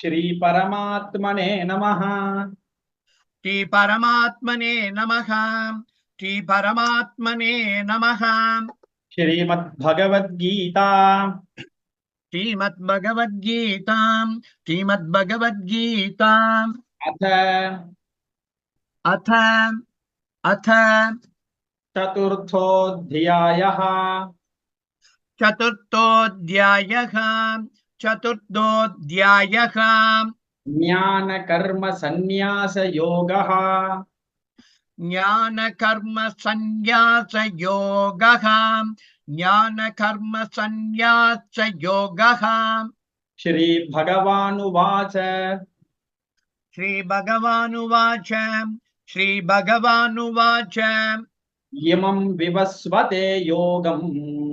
श्रीपरमात्मने नमः। श्रीपरमात्मने नमः। श्रीपरमात्मने नमः। श्रीमद्भगवद्गीता। श्रीमद्भगवद्गीताम् श्रीमद्भगवद्गीताम् अथ। अथ। अथ। चतुर्थोऽध्यायः। चतुर्थोऽध्यायः। चतुर्थोऽध्यायः ज्ञानकर्मसन्न्यासयोगः। ज्ञानकर्मसन्न्यासयोगः। ज्ञानकर्मसन्न्यासयोगः। श्रीभगवानुवाच। श्रीभगवानुवाच। श्रीभगवानुवाच। इमं विवस्वते योगम्।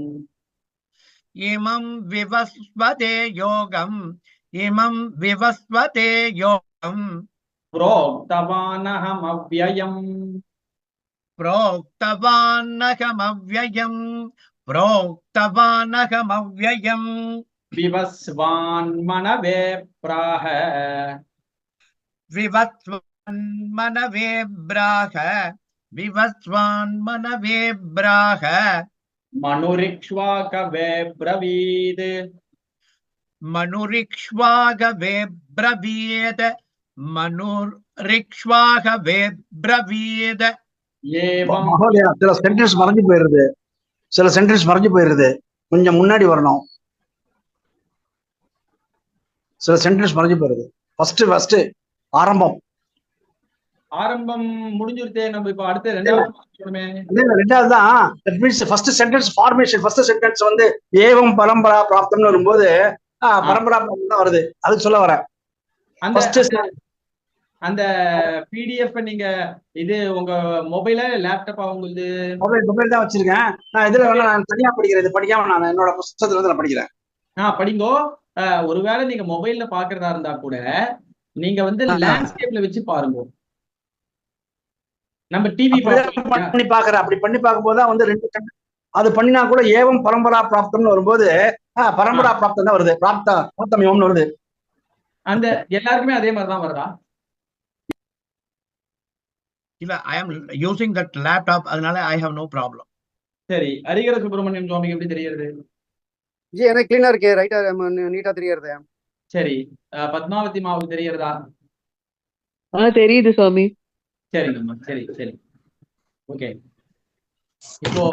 इमं विवस्वते योगम् इमं विवस्वते योगम् प्रोक्तवानहमव्ययम्। प्रोक्तवानहमव्ययम् प्रोक्तवानहमव्ययम्। विवस्वान्मनवे प्राह। विवस्वान्मनवे ब्राह विवस्वान्मनवे ब्राह। மனுரிக்ஷ்வாகவே பிரவீத். மனுரிக்ஷ்வாகவே பிரவீத். மனுரிக்ஷ்வாகவே பிரவீத். சில சென்டென்ஸ் மறைஞ்சு போயிருது. சில சென்டென்ஸ் மறைஞ்சு போயிருது. கொஞ்சம் முன்னாடி வரணும். சில சென்டென்ஸ் மறைஞ்சு போயிருது. ஃபர்ஸ்ட் ஃபர்ஸ்ட் ஆரம்பம். ஆரம்பம் முடிஞ்சுருத்தே நம்ம இப்ப அடுத்த ரெண்டாவது ரெண்டாவது தான் that means first sentence formation first sentence வந்து ஏவம் பரம்பரா பிராப்தம்னு வரும்போது பரம்பரா தான் வருது. அதுக்கு சொல்ல வரேன். அந்த அந்த பிடிஎஃப் நீங்க இது உங்க மொபைல லேப்டாப்பா உங்களுது? மொபைல் மொபைல் தான் வச்சிருக்கேன். நான் இதுல வேணா நான் தனியா படிக்கிறேன் படிக்காம நான் என்னோட புத்தகத்துல வந்து நான் படிக்கிறேன். ஆ படிங்கோ. ஒருவேளை நீங்க மொபைல்ல பாக்குறதா இருந்தா கூட நீங்க வந்து. லேண்ட்ஸ்கேப்ல வச்சு பாருங்க. நம்ம டிவி பண்ணி பாக்குறேன் அப்படி பண்ணி பார்க்கும்போது தான் வந்து ரெண்டு கண்- அது பண்ணினா கூட ஏவம் பரம்பரா பிராப்தம்னு வரும்போது பரம்பரா பிராப்தம் தான் வருது. பிராப்த பிராப்தம் யோம்னு வருது. அந்த எல்லாருக்குமே அதே மாதிரி தான் வருதா? இல்ல I am using that laptop அதனால ஐ ஹவ் நோ ப்ராப்ளம் சரி ஹரிகர சுப்பிரமணியம் சுவாமிக்கு எப்படி தெரியுது ஜி எனக்கு கிளீனா இருக்கு. ரைட்டா நீட்டா தெரியறது. சரி பத்மாவதி மாவுக்கு தெரியறதா ஆ தெரியுது சுவாமி. சரிங்கம்மா சரி சரி. ஓகே இப்போ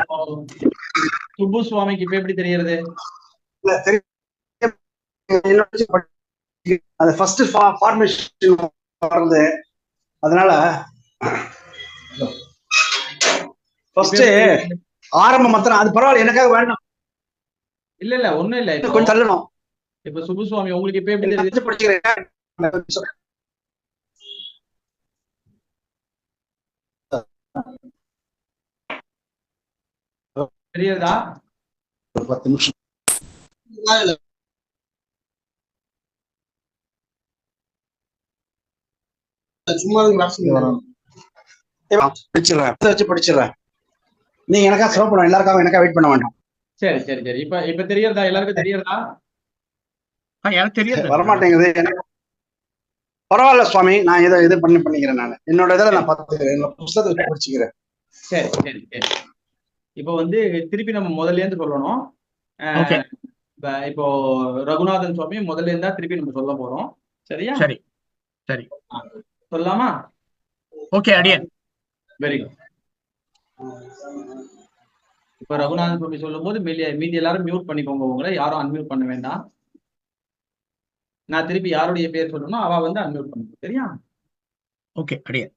சுப்பு சுவாமிக்கு இப்ப எப்படி தெரியறது? அது ஃபர்ஸ்ட் ஃபார்மேஷன் வருது அதனால ஃபர்ஸ்ட் ஆரம்பம் மாத்திரம் அது பரவாயில்ல எனக்காக வேண்டாம். இல்ல இல்ல ஒண்ணும் இல்ல. கொஞ்சம் தள்ளணும். இப்ப சுப்பு சுவாமி உங்களுக்கு இப்ப எப்படி தெரியுது? தெரியறதா ஒரு பத்து நிமிஷம். படிச்சிடுறேன். இதை வச்சு படிச்சிடுறேன். நீங்க எனக்கா செலவு பண்ண எல்லாருக்காகவும் எனக்கா வெயிட் பண்ண வேண்டாம். சரி சரி சரி. இப்ப இப்ப தெரியறதா? எல்லாருக்கும் தெரியறதா? எனக்கு தெரியுது. வரமாட்டேங்குது எனக்கு பரவாயில்ல சுவாமி நான் இதை இது பண்ணி பண்ணிக்கிறேன் நான். என்னோட இதில் நான் பார்த்துக்கிறேன் என்னோட புத்தகத்தை வச்சு படிச்சுக்கிறேன். சரி சரி சரி. இப்ப வந்து திருப்பி நம்ம முதல்ல இருந்து சொல்லணும். இப்ப ரகுநாதன் சுவாமி முதல்ல இருந்தா திருப்பி நம்ம சொல்ல போறோம். சரியா? சரி சரி. சொல்லலாமா? ஓகே அடியன் வெரி குட் இப்ப ரகுநாதன் சுவாமி சொல்லும் போது மீதி மீதி எல்லாரும் மியூட் பண்ணிக்கோங்க உங்களை. யாரும் அன்மியூட் பண்ண வேண்டாம். நான் திருப்பி யாருடைய பேர் சொல்லணும் அவ வந்து அன்மியூட் பண்ணுங்க சரியா ஓகே அடியன்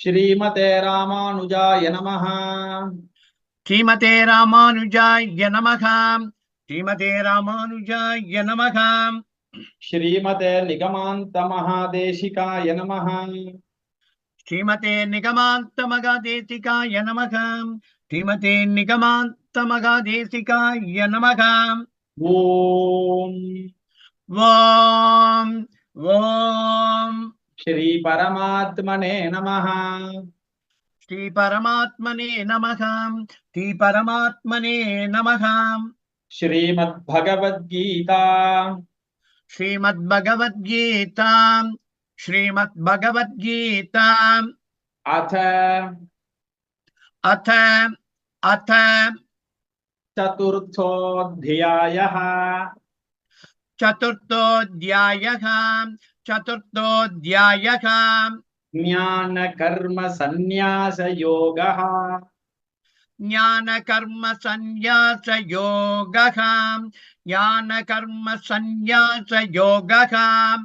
ஸ்ரீமதே ராமானுஜாய நமஹ ஸ்ரீமதே ராமானுஜாய நமக ஸ்ரீமதே ராமானுஜாய நமக ஸ்ரீமதே நிகமாந்த மகாதேசிகாய நமஹ ஸ்ரீமதே நிகமாந்த மகாதேசிகாய நமக ஸ்ரீமதே நிகமாந்த மகாதேசிகாய நமக ओम वाम वाम। श्री परमात्मने नमः। श्री परमात्मने नमः श्री परमात्मने नमः। श्रीमद्भगवद्गीता। श्रीमद्भगवद्गीता श्रीमद्भगवद्गीता। अथ। अथ अथ। चतुर्थोऽध्यायः। चतुर्थोऽध्यायः। चतुर्थोऽध्यायः। ज्ञानकर्मसन्न्यासयोगः। ज्ञानकर्मसन्न्यासयोगः। ज्ञानकर्मसन्न्यासयोगः।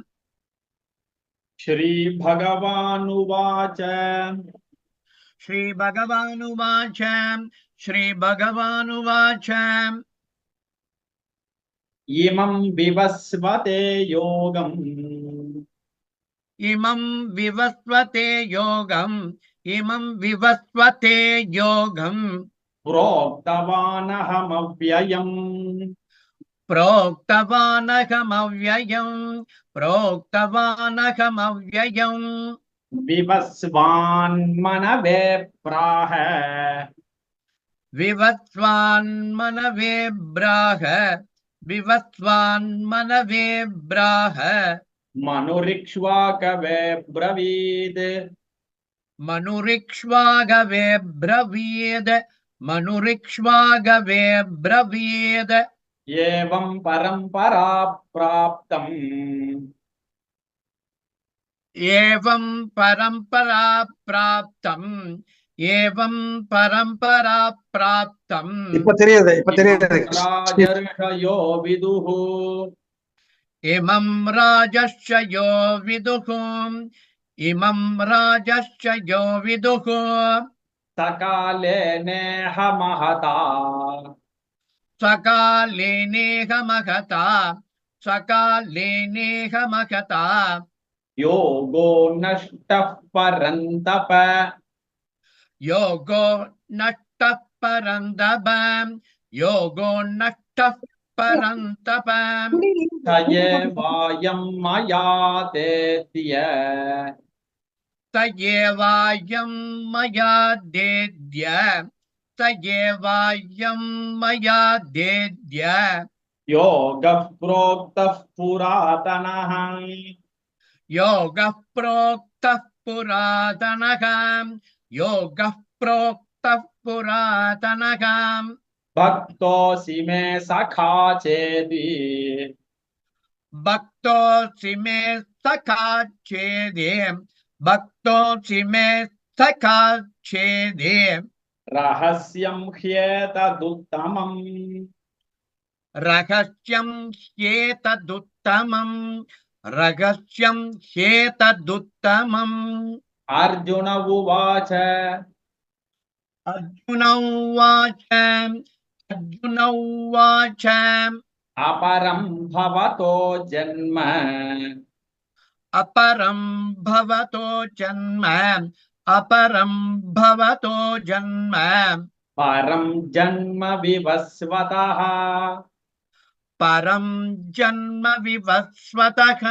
श्रीभगवानुवाच। श्रीभगवानुवाच। श्रीभगवानुवाच। इमं विवस्वते योगम्। इमं विवस्वते योगम्। इमं विवस्वते योगम्। प्रोक्तवानहमव्ययम्। प्रोक्तवानहमव्ययम्। प्रोक्तवानहमव्ययम्। विवस्वान्मनवे प्राह। விவத்வான்மனவே பிராக விவத்வான்மனவே பிராக. மனுரிக்ஷ்வாகவே பிரவீத். மனுரிக்ஷ்வாகவே பிரவீத். மனுரிக்ஷ்வாகவே பிரவீத். ஏவம் பரம்பரா பிராப்தம். ஏவம் பரம்பரா பிராப்தம். ஏவம் பரம்பரா பிராப்தம் இப்ப தெரியுது இப்ப தெரியுது ராஜர்ஷயோ விதுஹு இமம் ராஜர்ஷயோ விதுஹு இமம் ராஜர்ஷயோ விதுஹு சகாலேனேஹ மகதா சகாலேனேஹ மகதா சகாலேனேஹ மகதா யோகோ நஷ்டப் பரந்தப योगो नष्टः परन्तप योगो नष्टः परन्तप। स एवायं मया तेत्य स एवायं मया देद्य। स एवायं मया देद्य। योगः प्रोक्तः पुरातनः। योगः प्रोक्तः पुरातनः। योगः प्रोक्तः पुरातनः भक्तोऽसि मे सखा चेति। भक्तोऽसि मे सखा चेदे। भक्तोऽसि मे सखा चेदे। रहस्यं ह्येतदुत्तमम्। रहस्यं ह्येतदुत्तमम्। रहस्यं ह्येतदुत्तमम्। अर्जुन उवाच। अर्जुन उवाच। अर्जुन उवाच। अपरं भवतो जन्म। अपरं भवतो जन्म। अपरं भवतो जन्म। परं जन्म विवस्वतः। परं जन्म विवस्वतः।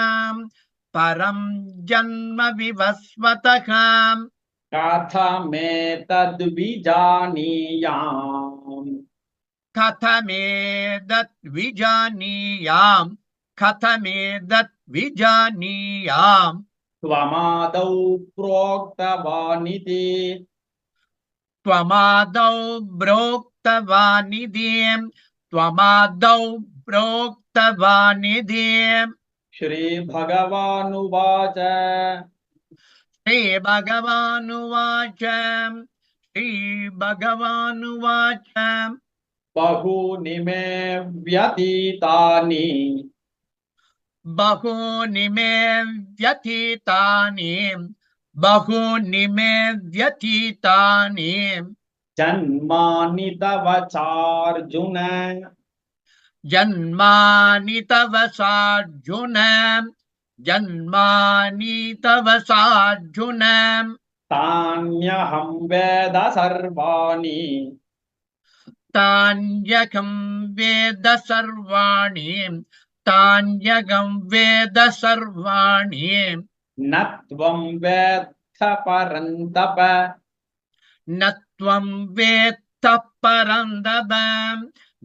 परं जन्म विवस्वतः कथमेतद्विजानीयाम्। कथमेतद्विजानीयाम्। कथमेतद्विजानीयाम्। त्वमादौ प्रोक्तवानिति त्वमादौ त्वमादौ श्रीभगवानुवाच। श्रीभगवानुवाच। श्रीभगवानुवाच। बहूनि मे व्यतीतानि। बहूनि मे व्यतीतानि। बहूनि मे व्यतीतानि। जन्मानि तव चार्जुन। जन्मानि तव सार्जुन जन्मानि तव सार्जुन। तान्यहं वेद सर्वाणि। तान्यकं वेद सर्वाणि तान्यकं वेद सर्वाणि। न त्वं वेत्थ परन्तप। न त्वं वेत्थ परन्दप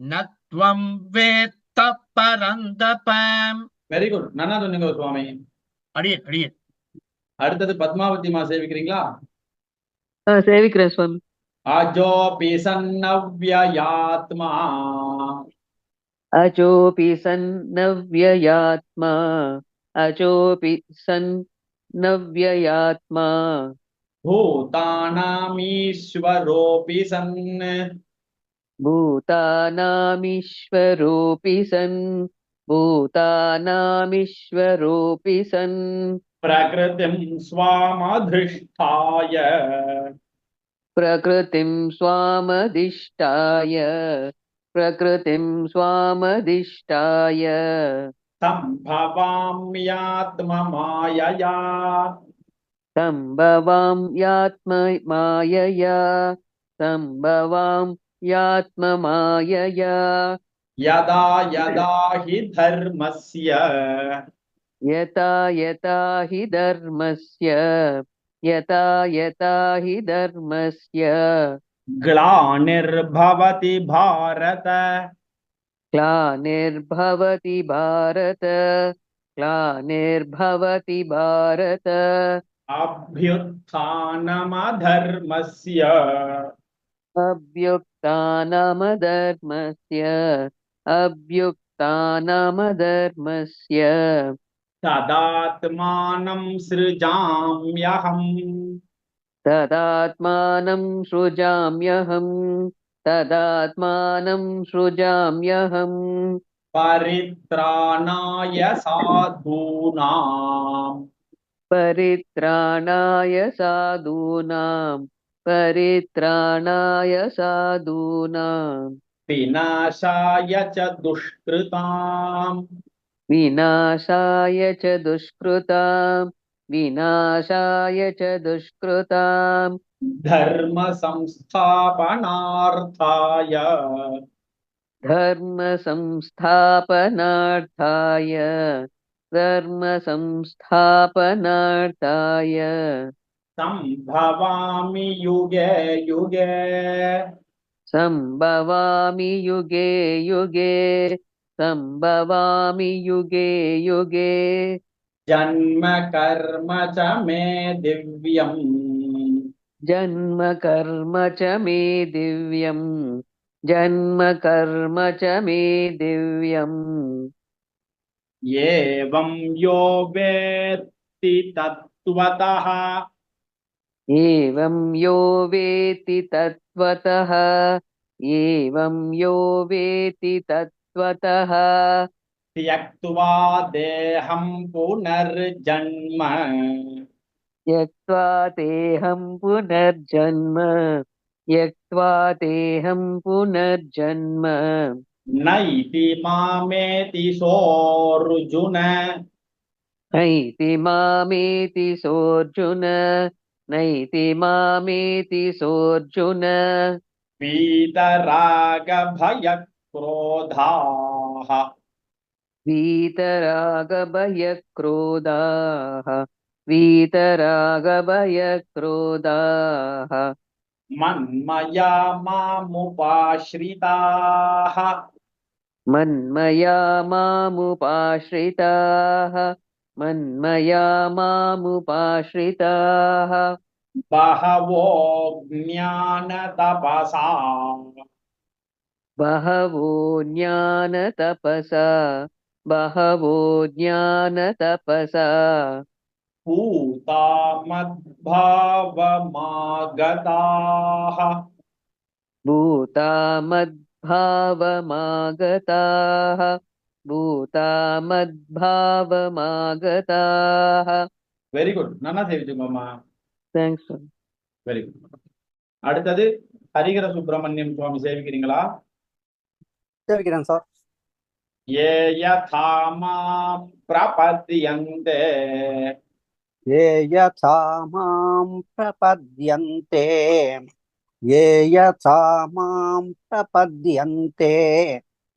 न त्वं वेत्त परन्दपम् வெரி குட் நன்னா சொன்னீங்க சுவாமி அடியேன் அடியேன் அடுத்தது பத்மாவதிமா சேவிக்கிறீங்களா ஆ சேவிக்கிறேன் சுவாமி அஜோபி சன்னவ்யயாத்மா अजोऽपि सन् नव्ययात्मा अजोऽपि सन् नव्ययात्मा भूतानामीश्वरोऽपि सन् भूतानामीश्वरोऽपि सन्। प्रकृतिं स्वामधिष्ठाय। प्रकृतिं स्वामधिष्ठाय। प्रकृतिं स्वामधिष्ठाय। सम्भवाम्यात्ममायया सम्भवां यात्म मायया सम्भवां यात्ममायया। यदा यदा हि धर्मस्य। यथा यथा हि धर्मस्य। यथा यथा हि धर्मस्य। ग्लानिर्भवति भारत। ग्लानिर्भवति भारत। ग्लानिर्भवति भारत। अभ्युत्थानमधर्मस्य। अभ्युक्तानामधर्मस्य अभ्युक्तानामधर्मस्य तदात्मानं सृजाम्यहम्। तदात्मानं सृजाम्यहम् तदात्मानं सृजाम्यहम्। परित्राणाय साधूनाम्। परित्राणाय साधूनां परित्राणाय साधूनां। विनाशाय च दुष्कृताम्। विनाशाय च दुष्कृतां विनाशाय च दुष्कृतां धर्म संस्थापनार्थाय धर्म संस्थापनार्थाय धर्म संस्थापनार्थाय सम्भवामि युगे युगे। सम्भवामि युगे युगे। सम्भवामि युगे युगे। जन्म कर्म च मे दिव्यम्। जन्म कर्म च मे दिव्यम्। जन्म कर्म च मे दिव्यम्। एवं यो वेत्ति तत्त्वतः। एवं यो वेति तत्त्वतः एवं यो वेति तत्त्वतः त्यक्त्वा देहं पुनर्जन्म त्यक्त्वा तेऽहं पुनर्जन्म त्यक्त्वा तेऽहं पुनर्जन्म नैति मामेति सोऽर्जुन नैति मामेति सोऽर्जुन नैति मामेति सोऽर्जुन। वीतरागभयक्रोधाः वीतरागभयक्रोधाः वीतरागभयक्रोधाः मन्मया मामुपाश्रिताः। मन्मया मामुपाश्रिताः। मन्मया मामुपाश्रिताः। बहवो ज्ञानतपसा बहवो ज्ञानतपसा बहवो ज्ञानतपसा पूता मद्भावमागताः भूता मद्भावमागताः பூதா மத்பாவமாகதாக வெரி குட் நல்லா சேவிச்சுக்கோமா தேங்க்ஸ் வெரி குட் அடுத்தது ஹரிகர சுப்பிரமணியம் சுவாமி சேவிக்கிறீங்களா? சேவிக்கிறேன் சார் ஏய தாமா பிரபத்யந்தே ஏய தாமாம் பிரபத்யந்தே ஏய தாமாம் பிரபத்யந்தே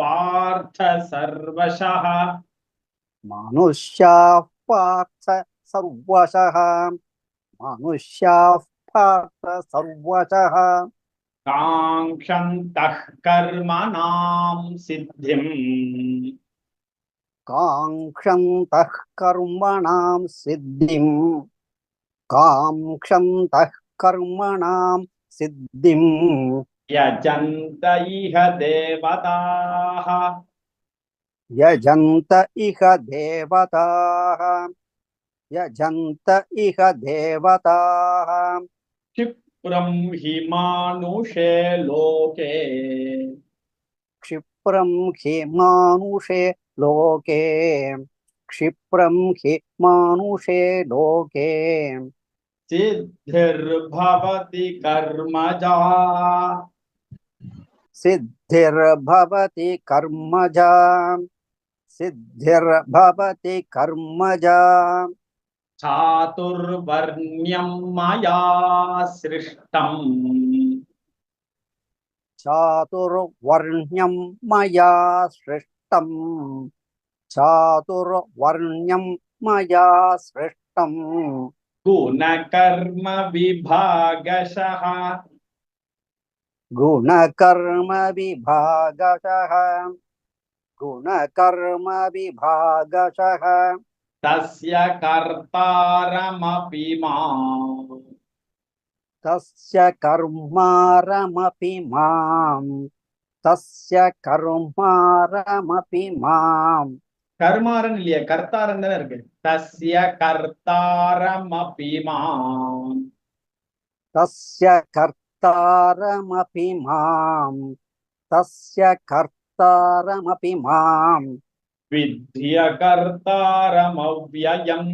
पार्थ सर्वशः। मनुष्याः पार्थ सर्वशः। मनुष्याः पार्थ सर्वशः। काङ्क्षन्तः कर्मणां सिद्धिम्। काङ्क्षन्तः कर्मणां सिद्धिम्। काङ्क्षन्तः कर्मणां सिद्धिम्। यजन्त इह देवताः। यजन्त इह देवताः। यजन्त इह देवताः। क्षिप्रं हि मानुषे लोके। क्षिप्रं हि मानुषे लोके। क्षिप्रं हि मानुषे लोके। सिद्धिर्भवति कर्मजा। सिद्धिर्भवति कर्मजा। सिद्धिर्भवति कर्मजा। चातुर्वर्ण्यं मया सृष्टम् चातुर्वर्ण्यं मया सृष्टम् चातुर्वर्ण्यं मया सृष्टम् गुणकर्म विभागशः गुणकर्म विभागशः गुणकर्म विभागशः तस्य कर्तारमपि माम् तस्य कर्मारमपि माम् तस्य कर्मारमपि माम् கர்மாரன் இல்லையா கர்த்தாரன் தானே இருக்கு தஸ்ய கர்த்தாரமபி மாம் तस्य कर्तारमपि కర్తారమపి మాం తస్య కర్తారమపి మాం విద్యకర్తారమవ్యయం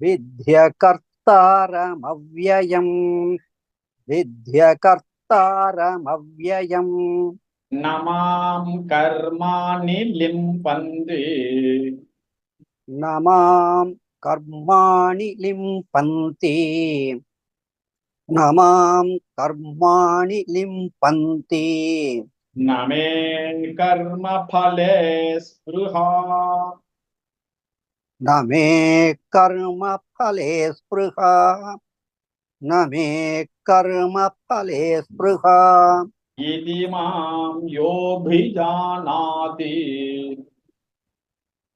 విద్యకర్తారమవ్యయం విద్యకర్తారమవ్యయం నమాం కర్మాణి లింపంది నమాం కర్మాణి లింపంతి न माँ कर्माणि लिम्पन्ति। न माँ कर्मफले स्पृहा। न मे कर्मफले स्पृहा। न मे कर्मफले स्पृहा। इति माँ योऽभिजानाति।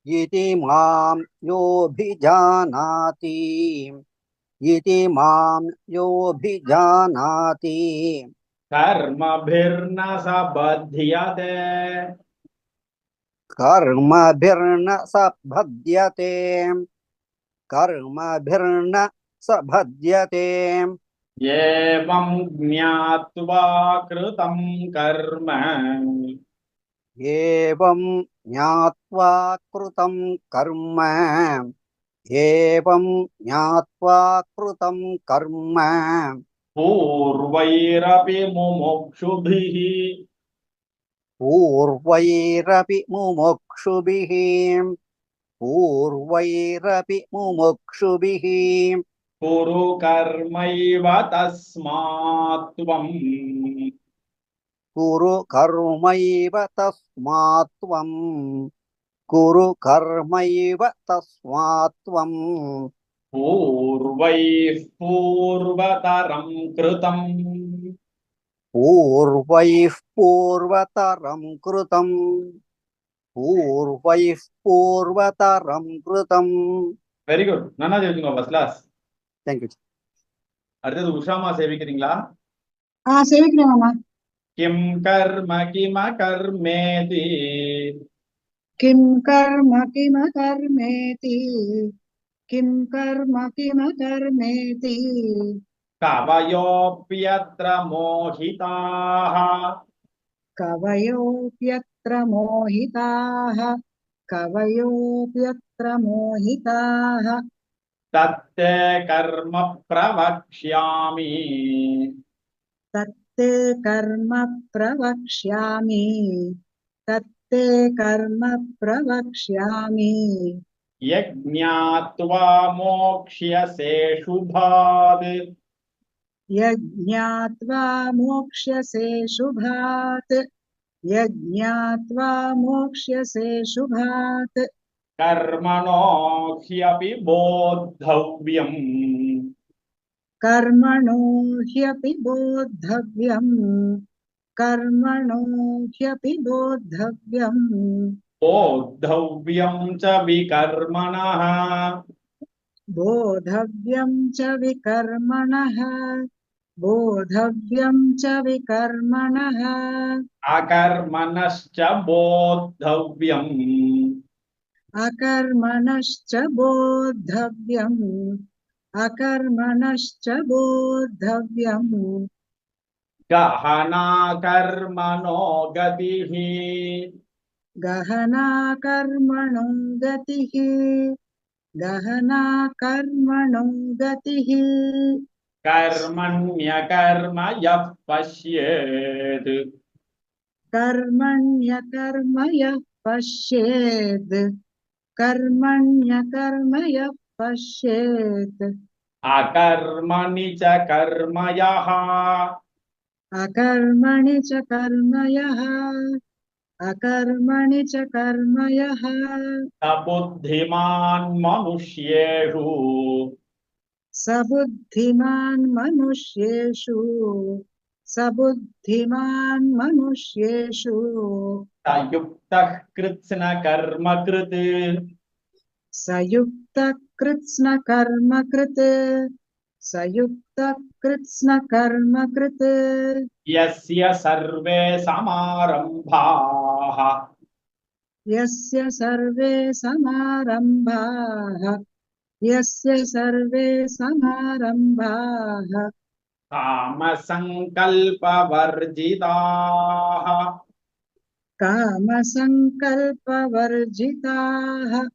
इति माँ योऽभिजानाति। इति माँ योऽभिजानाति। कर्मभिर्न स बध्यते कर्मभिर्न स बध्यते कर्मभिर्न स बध्यते एवं ज्ञात्वा कृतं कर्म। एवं ज्ञात्वा कृतं कर्म। एवं ज्ञात्वा कृतं कर्म। पूर्वैरपि मुमुक्षुभिः। पूर्वैरपि मुमुक्षुभिः। पूर्वैरपि मुमुक्षुभिः। कुरु कर्मैव तस्मात् त्वम्। कुरु कर्मैव तस्मात् त्वम् कुरु कर्मैव तस्मात् त्वम् पूर्वैः पूर्वतरं कृतम् पूर्वैः पूर्वतरं कृतम् पूर्वैः पूर्वतरं कृतम् வெரி குட் நல்லா தெரிஞ்சுங்க ஃபர்ஸ்ட் கிளாஸ் தேங்க்யூ அடுத்தது உஷாமா சேவிக்கிறீங்களா ஆ சேவிக்கிறேன் மாமா கிம் கர்ம கிம கர்மேதி किं कर्म किम कर्मेति? किं कर्म किम कर्मेति? कवयोऽप्यत्र मोहिताः। कवयोऽप्यत्र मोहिताः। कवयोऽप्यत्र मोहिताः। तत्ते कर्म प्रवक्ष्यामि। तत्ते कर्म प्रवक्ष्यामि। तत्ते कर्म प्रवक्ष्यामि। यज्ञात्वा मोक्ष्यसे शुभात्। यज्ञात्वा मोक्ष्यसे शुभात्। यज्ञात्वा मोक्ष्यसे शुभात्। कर्मणो ह्यपि बोद्धव्यम्। कर्मणो ह्यपि बोद्धव्यम्। कर्मणो ह्यपि बोद्धव्यम् बोद्धव्यं च विकर्मणः। बोधव्यं च विकर्मणः। बोधव्यं च विकर्मणः। अकर्मणश्च बोद्धव्यम्। अकर्मणश्च बोद्धव्यम्। अकर्मणश्च बोद्धव्यम्। गहना कर्मणो गतिः गहना कर्मणो गतिः गहना कर्मणो गतिः कर्मण्यकर्म यः पश्येत् कर्मण्यकर्म यः पश्येत् कर्मण्यकर्म यः पश्येत् अकर्मणि च कर्म यः अकर्मणि च कर्म यः अकर्मणि च कर्म यः स बुद्धिमान् मनुष्येषु स बुद्धिमान् मनुष्येषु स बुद्धिमान् मनुष्येषु स युक्तः कृत्स्नकर्मकृत् स युक्तकृत्स्नकर्मकृत् स युक्तकृत्स्नकर्मकृत् यस्य सर्वे समारम्भाः। यस्य सर्वे समारम्भाः। यस्य सर्वे समारम्भाः। कामसङ्कल्पवर्जिताः। कामसङ्कल्पवर्जिताः।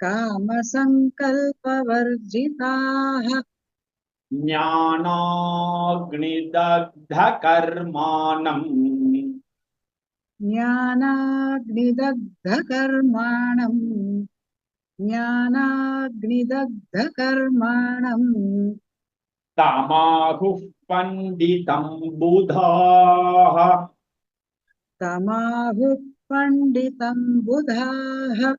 कामसङ्कल्पवर्जिताः ज्ञानाग्निदग्धकर्माणम्। ज्ञानाग्निदग्धकर्माणम्। ज्ञानाग्निदग्धकर्माणम्। तमाहुः पण्डितं बुधाः। तमाहुः पण्डितं बुधाः।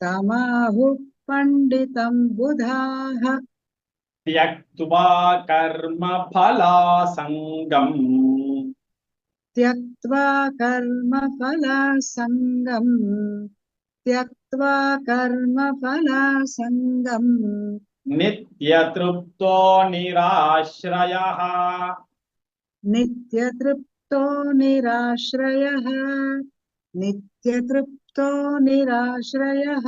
तमाहुः पण्डितं बुधाः त्यक्त्वा कर्मफलासङ्गम् त्यक्त्वा कर्मफलासङ्गम् त्यक्त्वा कर्मफलासङ्गम् नित्यतृप्तो निराश्रयः नित्यतृप्तो निराश्रयः नित्यतृप्तो निराश्रयः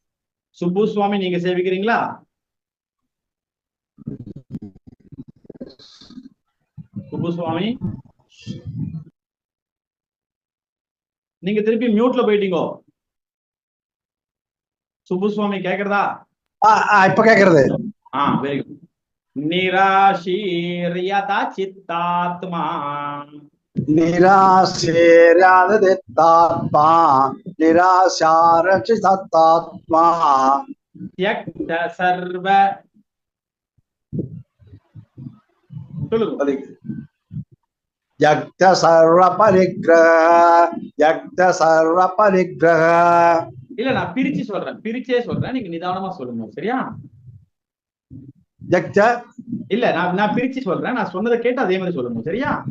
சுப்பு சுவாமி நீங்க சேவிக்கிறீங்களா? சுப்பு சுவாமி நீங்க திருப்பி மியூட்ல போயிட்டீங்கோ. சுப்பு சுவாமி கேக்குறதா இப்ப கேக்குறது. ஆ வெரி குட் நிராசீரியத சித்தாத்மா நிராசாரச்சிதாத்மா தியக்த சர்வ. சொல்லுங்க. யக்த சர்வ பரிகிரக யக்த சர்வ பரிகிரக இல்ல நான் பிரிச்சு சொல்றேன். பிரிச்சே சொல்றேன். நீங்க நிதானமா சொல்லுங்க சரியா? யக்த? இல்ல நான் நான் பிரிச்சு சொல்றேன். நான் சொன்னதை கேட்டு அதே மாதிரி சொல்லுங்க சரியா?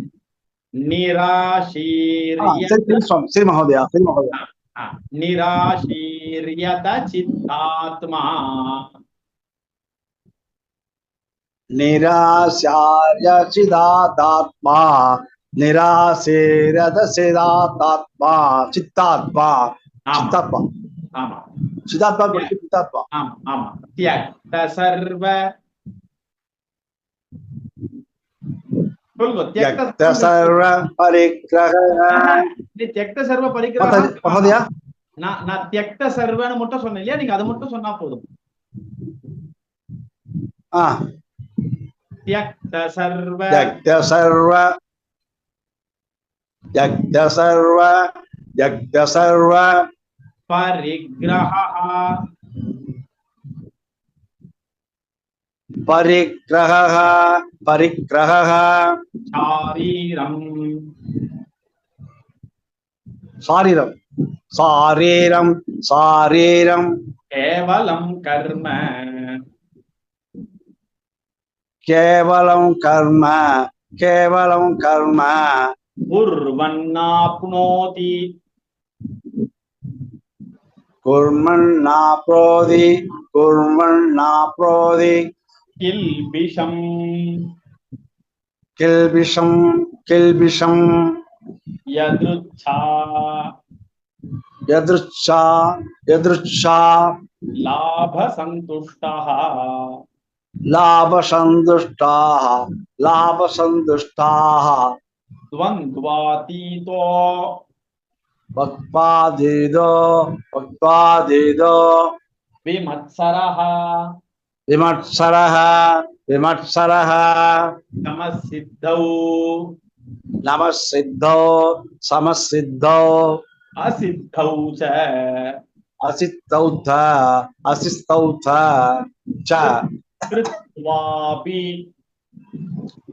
निराशीर्यमहोदय हाँ, हाँ, निराशीर्यत चित्तात्मा। निराशार्य चिदात्मा निराशीरत सिदात्मा चित्तात्मा। चित्तात्मा। चिदात्मा चित्तात्मा। त्याग। सर्व சொல்லுங்க சர்வ பரிக்கிரக நான் நான் சர்வன்னு மட்டும் சொன்னேன் இல்லையா? நீங்க அது மட்டும் சொன்னா போதும். ஆ. தியக்த சர்வ தியக்த சர்வ தியக்த சர்வ தியக்த சர்வ பரிக்கிரக परिग्रहः परिग्रहः शारीरम् शारीरम् शारीरम् शारीरम् केवलं कर्म केवलं कर्म केवलं कर्म कुर्वन्नाप्नोति कुर्मन्नाप्नोति कुर्मन्नाप्नोति किल्बिषम्। किल्बिषम् यदृच्छा। यदृच्छा यदृच्छा। लाभसन्तुष्टः। लाभसन्तुष्टाः लाभसन्तुष्टाः। द्वन्द्वातीतो। विमत्सरः। विमत्सरः विमत्सरः। समसिद्धौ नमः सिद्धौ समसिद्धौ। असिद्धौ च। असिद्धौ च असिद्धौ च च। कृत्वापि।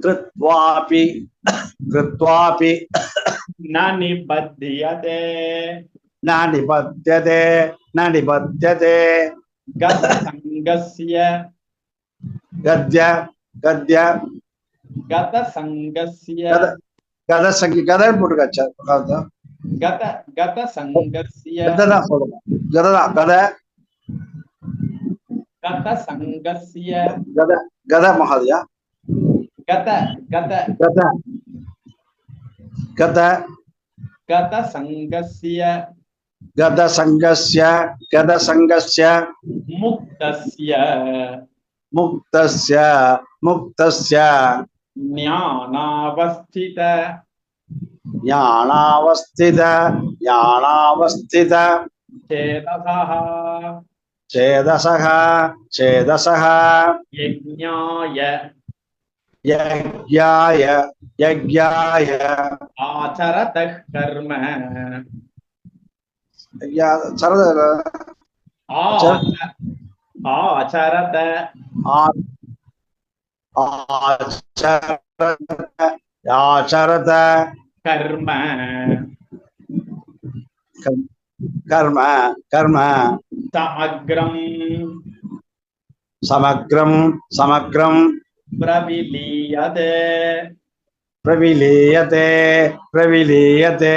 कृत्वापि कृत्वापि। न निबध्यते। न निबध्यते न निबध्यते। Gatasangasya. Gadya, gadya. Gatasangasya. Gata sangi, gata yang pun gaca, gata. Gata, gata sanggasya. Oh, gata nak follow, gata nak, gata. Gata sanggasya. Gata, gata mahal ya. Gata, gata. Gata. Gata. Gata sanggasya. गदसङ्गस्य गदसङ्गस्य मुक्तस्य। मुक्तस्य मुक्तस्य। ज्ञानावस्थित। ज्ञानावस्थित ज्ञानावस्थित। चेतसः। चेदसः चेदसः यज्ञाय। यज्ञाय यज्ञाय। आचरतः कर्म। சரத. ஆச்சரத ஆச்சரத கர்ம. கர்ம கர்ம. சமக்ரம். சமக்ரம் சமக்ரம். பிரவிலீயதே. பிரவிலீயதே பிரவிலீயதே.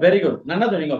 Very good நல்லா சொன்னீங்க